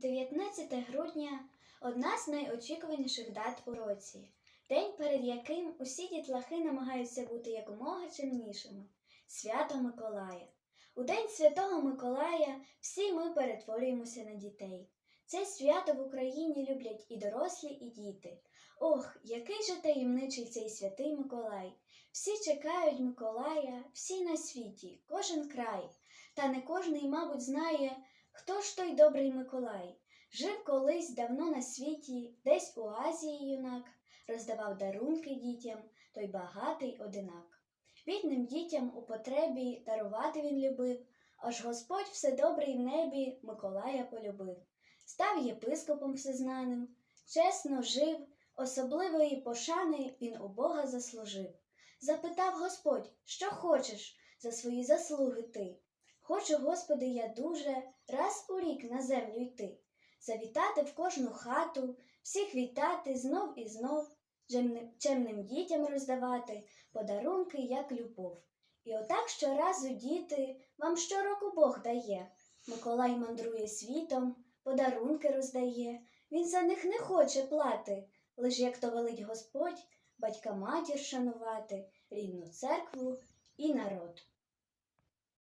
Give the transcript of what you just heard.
19 грудня одна з найочікуваніших дат у році. День, перед яким усі дітлахи намагаються бути якомога чимнішими. Свято Миколая. У День Святого Миколая всі ми перетворюємося на дітей. Це свято в Україні люблять і дорослі, і діти. Ох, який же таємничий цей святий Миколай! Всі чекають Миколая, всі на світі, кожен край. Та не кожний, мабуть, знає, хто ж той добрий Миколай. Жив колись давно на світі, десь у Азії юнак, роздавав дарунки дітям, той багатий одинак. Бідним дітям у потребі дарувати він любив, аж Господь вседобрий в небі Миколая полюбив. Став єпископом всезнаним, чесно жив, особливої пошани він у Бога заслужив. Запитав Господь, що хочеш за свої заслуги ти. Хочу, Господи, я дуже раз у рік на землю йти, завітати в кожну хату, всіх вітати знов і знов, чемним, дітям роздавати подарунки, як любов. І отак щоразу, діти, вам щороку Бог дає. Миколай мандрує світом, подарунки роздає, він за них не хоче плати, лиш як то велить Господь, батька матір шанувати, рідну церкву і народ.